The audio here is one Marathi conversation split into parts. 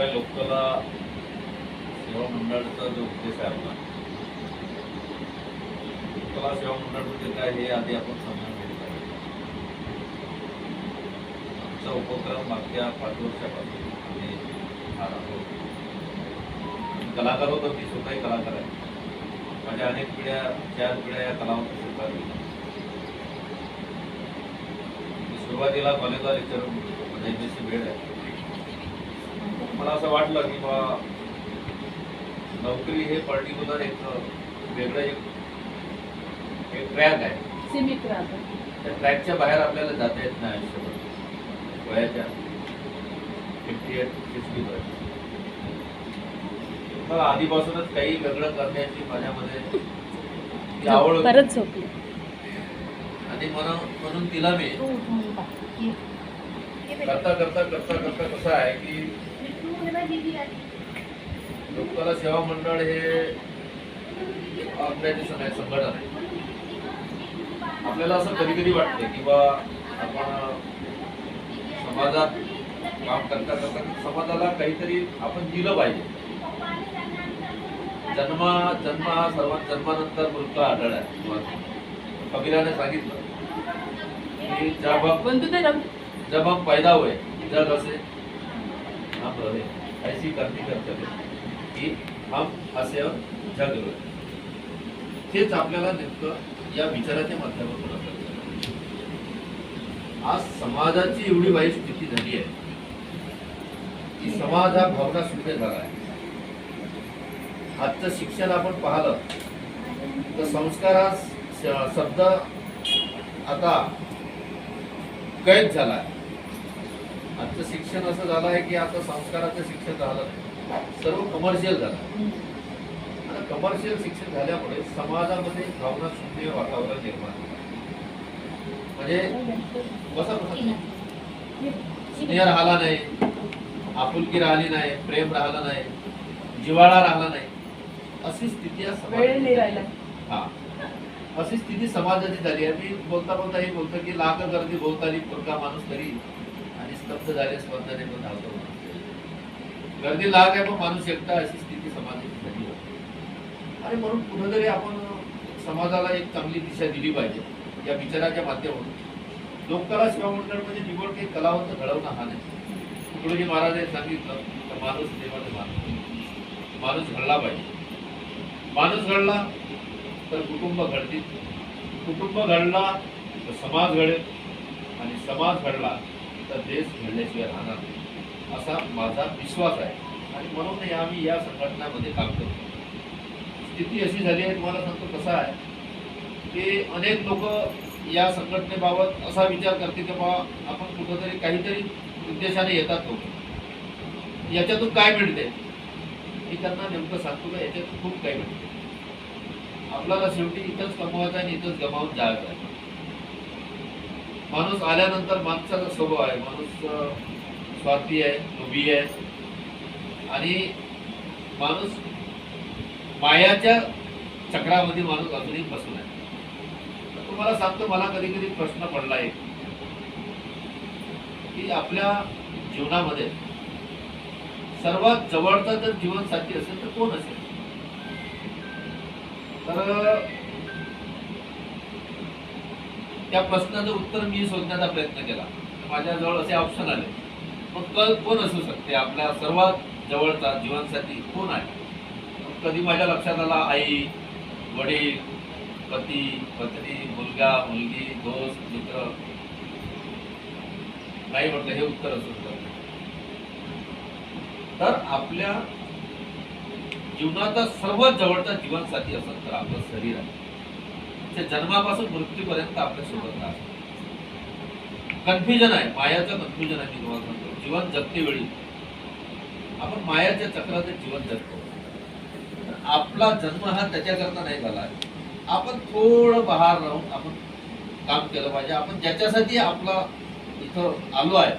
आहे लोककला सेवा मंडळाचा जो उद्देश आहे आपला. लोककला सेवा मंडळ म्हणजे काय हे आधी आपण समजून घेतलं पाहिजे. आमचा उपक्रम मागच्या पाच वर्षापासून आम्ही हा राबवतो कलाकार होतो मी स्वतःही कलाकार आहे. माझ्या अनेक पिढ्या चार पिढ्या या कलावंत स्वीकार सुरुवातीला कॉलेजला लेक्चर म्हणजे एम एस सी वेळ आहे. मला असं वाटलं की बा नोकरी हे पर्टिक्युलर एक वेगळं एक एक ट्रॅक आहे सीमित त्या ट्रॅकच्या बाहेर आपल्याला जाता येत नाही आयुष्यभर वयाच्या फिफ्टी एट सिक्स्टी मला आधीपासूनच काही वेगळं करण्याची माझ्यामध्ये आवड. परत झोपली आणि म्हणून म्हणून तिला मी उठून बघ. ये. करता करता करता करता कसं आहे की लोककला सेवा मंडळ हे ऑर्गनायझेशन आहे संघटन आपल्याला असं कधी कधी वाटते की बा आपण समाजात काम करता करता समाजाला काहीतरी आपण दिलं पाहिजे. जन्म जन्म हा सर्वात जन्मानंतर मृत्यू आढळ आहे. कबीराने सांगितलं की जब जब हम पैदा हुए जग असे हम रहे ऐसी करती कर की हम असे जग हेच आपल्याला नेमकं या विचाराच्या माध्यमातून आज समाजाची एवढी वाईट स्थिती झाली आहे. की समाज हा भावना शून्य झाला आहे. आजचं शिक्षण आपण पाहिलं तर संस्कार हा शब्द आता कैद झाला आहे. आजचं शिक्षण असं झालं आहे की आता संस्काराचं शिक्षण नाही सर्व कमर्शियल झालं. आणि कमर्शियल शिक्षण झाल्यामुळे समाजामध्ये भावना शून्य वातावरण निर्माण झालं. म्हणजे स्नेह राहिला नाही आपुलकी राहिली नाही प्रेम राहिलं नाही जिव्हाळा राहिला नाही. अशी स्थिती हा. अशी स्थिती समाजाची झाली आहे. मी बोलता बोलता हे बोलतो की लाख गर्दी बोलताली पुरका माणूस तरी आणि स्तब्ध झाले स्पर्धाने पण धावतो. गर्दी लाग आहे पण माणूस एकटा अशी स्थिती समाजाची झाली आणि म्हणून कुठेतरी आपण समाजाला एक चांगली दिशा दिली पाहिजे या विचाराच्या माध्यमातून. लोककला सेवा मंडळ म्हणजे निवड काही कलावंत घडवणं हा नाही. तुकडोजी महाराजांनी सांगितलं तर माणूस देवाने माणूस माणूस घडला पाहिजे. माणूस घडला तर कुटुंब घडतील. कुटुंब घडला तर समाज घडेल. आणि समाज घडला तर देश घडल्याशिवाय राहणार नाही. असा माझा विश्वास आहे. आणि म्हणून आम्ही या संघटनामध्ये काम करतो. स्थिती अशी झाली आहे तुम्हाला सांगतो कसं आहे. की अनेक लोक या संघटनेबाबत असा विचार करते की बाबा आपण कुठंतरी काहीतरी उद्देशाने येतात लोक. याच्यातून काय मिळते? मी त्यांना नेमकं सांगतो का याच्यातून खूप काही मिळते. आपल्याला शेवटी इथंच कमवायचं आणि इथंच गमावून जायचं आहे. माणूस आल्यानंतर माणसाचा स्वभाव आहे. माणूस स्वार्थी आहे लोभी आहे. आणि माणूस मायाच्या चक्रामध्ये माणूस अजूनही बसून आहे. तर तुम्हाला सांगतो मला कधी कधी प्रश्न पडला आहे की आपल्या जीवनामध्ये सर्वात जवळचा जर जीवनसाथी असेल तर कोण असेल? तर त्या प्रश्नाचं उत्तर मी शोधण्याचा प्रयत्न केला. माझ्याजवळ असे ऑप्शन आले. मग कल कोण असू शकते? आपल्या सर्वात जवळचा जीवनसाथी कोण आहे? कधी माझ्या लक्षात आला? आई वडील पती पत्नी मुलगा मुलगी दोस्त मित्र. नाही म्हटलं हे उत्तर असू शकतं. तर आपल्या जीवनाचा सर्वात जवळचा जीवनसाथी असेल तर आपलं शरीर आहे. त्याच्या जन्मापासून मृत्यूपर्यंत आपल्यासोबत राहतं कन्फ्युजन आहे मायाचं कन्फ्युजन आहे मी तुम्हाला सांगतो. जीवन जगते वेळी. आपण मायाच्या चक्राचे जीवन जगतो. आपला जन्म हा त्याच्याकरता नाही झाला. आपण थोडं बाहेर राहून आपण काम केलं पाहिजे. आपण ज्याच्यासाठी आपला इथं आलो आहे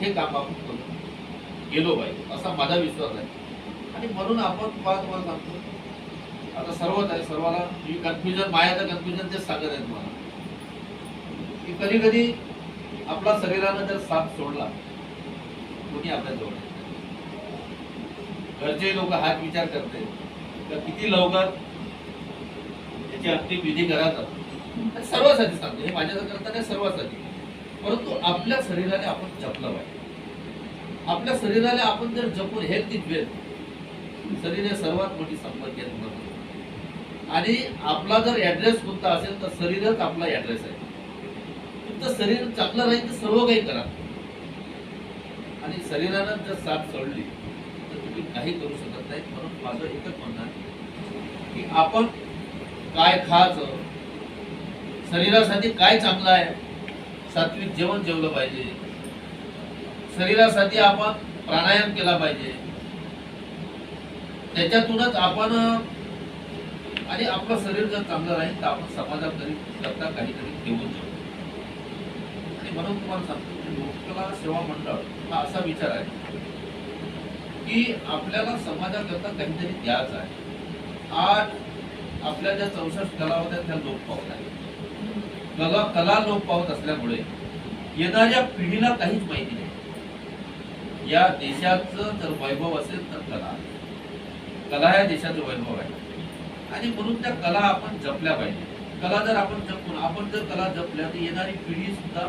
हे काम आपण करून गेलो पाहिजे. असा माझा विश्वास आहे. आणि म्हणून आपण पहा तुम्हाला सांगतो आता सर्वच आहे सर्वाला मी कन्फ्युजन मायाचं कन्फ्युजन तेच सांगत आहे तुम्हाला. की कधी कधी आपला शरीरानं जर साथ सोडला कोणी आपल्या जवळ? घरचे लोक हाच विचार करते तर किती लवकर याची अंतिम विधी करायचा? सर्वासाठी सर्वांसाठी सांगतो हे माझ्या करता नाही सर्वांसाठी. परंतु आपल्या शरीराने आपण जपलं पाहिजे. आपल्या शरीराला आपण जर जपून हेल्थ इज वेल्थ शरीर हे सर्वात मोठी संपत्ती आहे तुम्हाला. आणि आपला जर ऍड्रेस कोणता असेल तर शरीरच आपला ऍड्रेस आहे. तुमचं शरीर चांगलं राहील तर सर्व काही करा. आणि शरीरानं जर साथ सोडली तर तुम्ही काही करू शकत नाही. म्हणून माझं एकच म्हणणं आहे की आपण काय खायचं शरीरासाठी काय चांगलं आहे सात्विक जेवण जेवलं पाहिजे. शरीरासाठी आपण प्राणायाम केला पाहिजे. त्याच्यातूनच आपण आणि आपलं शरीर जर चांगलं राहील तर आपण समाजात तरी करता काहीतरी देऊन जाऊ. आणि म्हणून तुम्हाला सांगतो की लोककला सेवा मंडळ हा असा विचार आहे की आपल्याला समाजाकरता काहीतरी द्यायचं आहे. आज आपल्या ज्या चौसष्ट कला होत्या त्या लोप पावत आहेत. कला कला लोप पावत असल्यामुळे येणाऱ्या पिढीला काहीच माहिती नाही. या देशाचं जर वैभव असेल तर कला. कला या देशाचं वैभव आहे. आणि म्हणून त्या कला आपण जपल्या पाहिजे. कला जर आपण जपून आपण जर कला जपल्या तर येणारी पिढी सुद्धा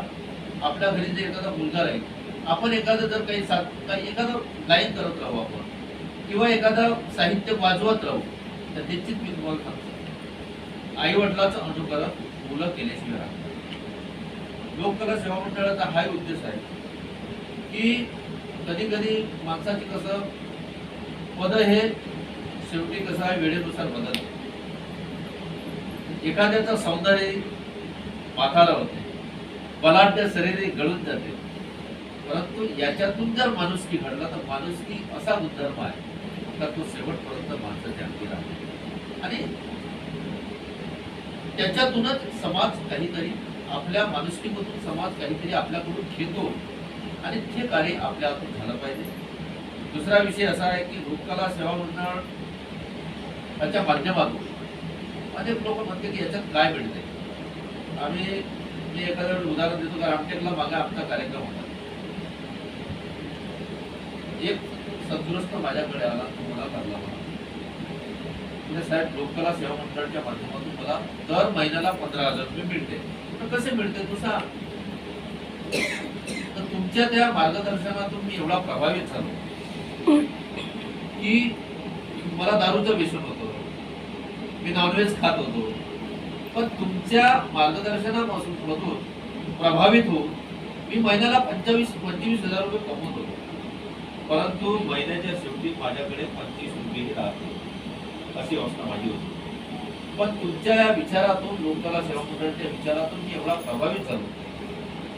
आपल्या घरी जर एखादा मुलगा राहील आपण एखादं जर काही साथ काही एखादं गायन करत राहू आपण किंवा एखादं साहित्य वाजवत राहू तर निश्चित मी तुम्हाला सांगतो आई वडिलाचं अनुकरण मुलं केल्याशिवाय राहत लोककला सेवा मंडळाचा हा उद्देश आहे की कधी कधी माणसाची कसं पद हे शेवटी कसं आहे वेळेनुसार बदलते एखाद्याचं सौंदर्य पाथाला होते. बलाढ्य शरीर गळून जाते. परंतु याच्यातून जर माणुसकी घडला तर माणुसकी असा गुणधर्म आहे तर तो शेवटपर्यंत माणसाच्या अंगी राहतो. आणि त्याच्यातूनच समाज काहीतरी आपल्या माणुसकीमधून समाज काहीतरी आपल्याकडून घेतो. आणि ते कार्य आपल्या हातून झालं पाहिजे. दुसरा विषय असा आहे की लोककला सेवा मंडळाच्या माध्यमातून अनेक लोक म्हणते की याच्यात काय मिळते आम्ही मी एखादं उदाहरण देतो का रामटेकला मागे आमचा कार्यक्रम होता. एक सदुरस्त माझ्याकडे आला तो मला करला मला म्हणजे साहेब लोककला सेवा मंडळाच्या माध्यमातून मला दर महिन्याला पंधरा हजार रुपये मिळते. तर कसे मिळते तू सांग. तर तुमच्या त्या मार्गदर्शनातून मी एवढा प्रभावित झालो की मला दारूचं व्यसन होतं. मी नॉनव्हेज खात होतो. पण तुमच्या मार्गदर्शनापासून मधून प्रभावित होऊन मी महिन्याला पंचवीस पंचवीस हजार रुपये कमवत होतो. परंतु महिन्याच्या शेवटी माझ्याकडे पंचवीस रुपयेही राहत. अशी अवस्था माझी होती. पण तुमच्या या विचारातून लोककला सेवा मंडळाच्या विचारातून मी एवढा प्रभावित झालो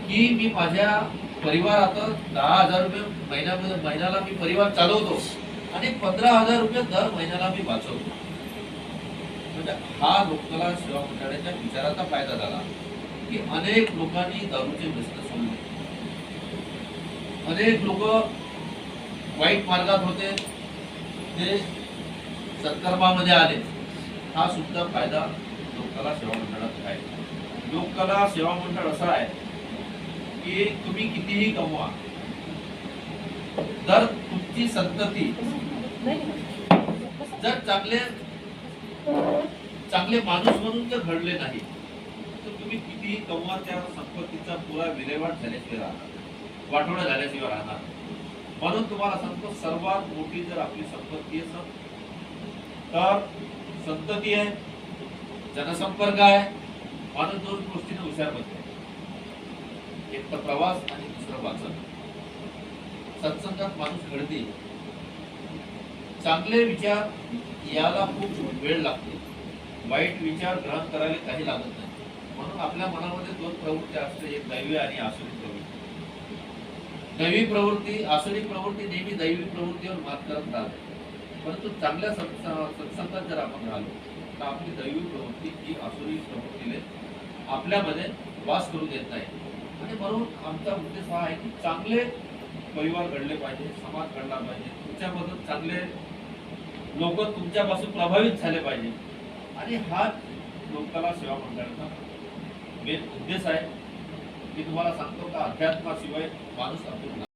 की मी माझ्या परिवारात दहा हजार रुपये महिन्यामध्ये महिन्याला मी परिवार चालवतो आणि पंधरा हजार रुपये दर महिन्याला मी वाचवतो. म्हणजे हा लोककला सेवा मंडळाच्या विचाराचा फायदा झाला की अनेक लोकांनी दारूचे व्यसन सोडले. अनेक लोक वाईट मार्गात होते. ते सत्कर्मामध्ये आले. हा सुद्धा फायदा लोककला सेवा मंडळाचा आहे. लोककला सेवा मंडळ असा आहे की तुम्ही कितीही कमवा जर तुमची संतती जर चांगले चांगले माणूस म्हणून जर घडले नाही. तर तुम्ही कितीही कमवा त्या संपत्तीचा पुरा विल्हेवाट झाल्याशिवाय राहणार वाटोळा झाल्याशिवाय राहणार म्हणून तुम्हाला सांगतो सर्वात मोठी जर आपली संपत्ती असेल तर संतती आहे जनसंपर्क आहे माणूस दोन गोष्टीने हुशार बनते. एक तर प्रवास आणि दुसरं वाचन. सत्संगात माणूस घडते चांगले विचार याला खूप वेळ लागते. वाईट विचार ग्रहण करायला काही लागत नाही. म्हणून आपल्या मनामध्ये दोन प्रवृत्ती असते एक दैवी आणि आसुरी प्रवृत्ती. दैवी प्रवृत्ती आसुरी प्रवृत्ती नेहमी दैवी प्रवृत्तीवर मात करत राहते. परंतु चांगल्या सत्संगात जर आपण राहिलो तर आपली दैवी प्रवृत्ती ही आसुरी प्रवृत्तीने आपल्यामध्ये वास करू देत नाही. आणि म्हणून आमचा उद्देश हा आहे की चांगले परिवार घडले पाहिजे समाज घडला पाहिजे. तुमच्यामधून चांगले लोक तुमच्यापासून प्रभावित झाले पाहिजे. आणि हा लोकांना सेवा मंडळाचा मेन उद्देश आहे. मी तुम्हाला सांगतो का अध्यात्माशिवाय माणूस अपूर्ण